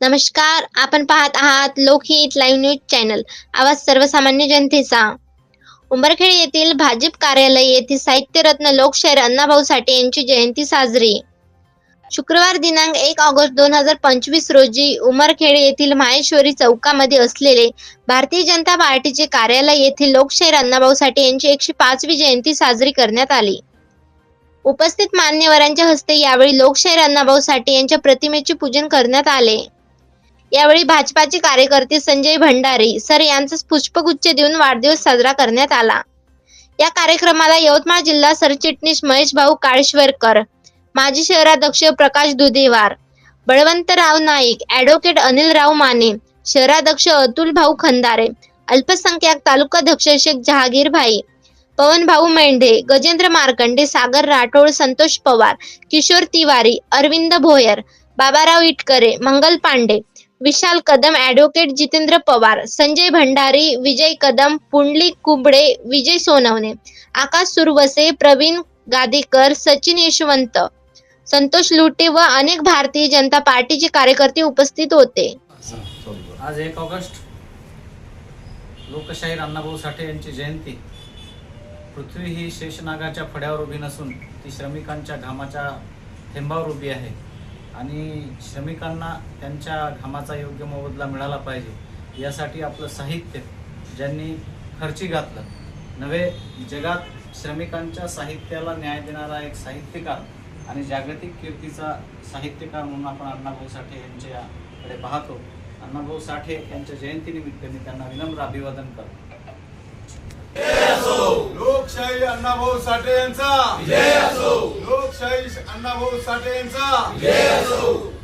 नमस्कार आपण पाहत आहात लोकहित लाईव्ह न्यूज चॅनल. आवाज सर्वसामान्य जनतेचा. उंबरखेड येथील भाजप कार्यालय येथे साहित्यरत्न लोकशाहीर अण्णाभाऊ साठे यांची जयंती साजरी. शुक्रवार दिनांक एक ऑगस्ट दोन हजार पंचवीस रोजी उमरखेड येथील माहेश्वरी चौकामध्ये असलेले भारतीय जनता पार्टीचे कार्यालय येथील लोकशाहीर अण्णाभाऊ साठे यांची एकशे पाचवी जयंती साजरी करण्यात आली. उपस्थित मान्यवरांच्या हस्ते यावेळी लोकशाहीर अण्णाभाऊ साठे यांच्या प्रतिमेचे पूजन करण्यात आले. यावेळी भाजपाचे कार्यकर्ते संजय भंडारी सर यांचा पुष्पगुच्छ देऊन वाढदिवस साजरा करण्यात आला. या कार्यक्रमाला यवतमाळ जिल्हा सरचिटणीस महेश भाऊ काळेश्वरकर माजी शहराध्यक्ष प्रकाश दुधेवार बळवंतराव नाईक ॲडव्होकेट अनिलराव माने शहराध्यक्ष अतुल भाऊ खंदारे अल्पसंख्याक तालुकाध्यक्ष शेख जहागीर भाई पवन भाऊ मेंढे गजेंद्र मार्कंडे सागर राठोड संतोष पवार किशोर तिवारी अरविंद भोयर बाबाराव इटकरे मंगल पांडे विशाल कदम ॲडव्होकेट जितेंद्र पवार संजय भंडारी विजय कदम पुंडलिक कुबडे विजय सोनवणे. आकाश सुरवसे प्रवीण गादेकर सचिन यशवंत संतोष लुटे व अनेक भारतीय जनता पार्टीचे कार्यकर्ते उपस्थित होते. आज एक ऑगस्ट लोकशाहीर अण्णाभाऊ साठे यांची जयंती. पृथ्वी ही शेषनागाच्या फड्यावर उभी नसून ती श्रमिकांच्या घामाच्या थेंबावर उभी आहे. आणि श्रमिकांना त्यांच्या घामाचा योग्य मोबदला मिळाला पाहिजे यासाठी आपलं साहित्य ज्यांनी खर्ची घातलं. नव्हे जगात श्रमिकांच्या साहित्याला न्याय देणारा एक साहित्यकार आणि जागतिक कीर्तीचा साहित्यकार म्हणून आपण अण्णाभाऊ साठे यांच्याकडे पाहतो. अण्णाभाऊ साठे यांच्या जयंतीनिमित्त मी त्यांना विनम्र अभिवादन करतो. लोकशाही अण्णाभाऊ साठे यांचा! अण्णाभाऊ साठे यांचा.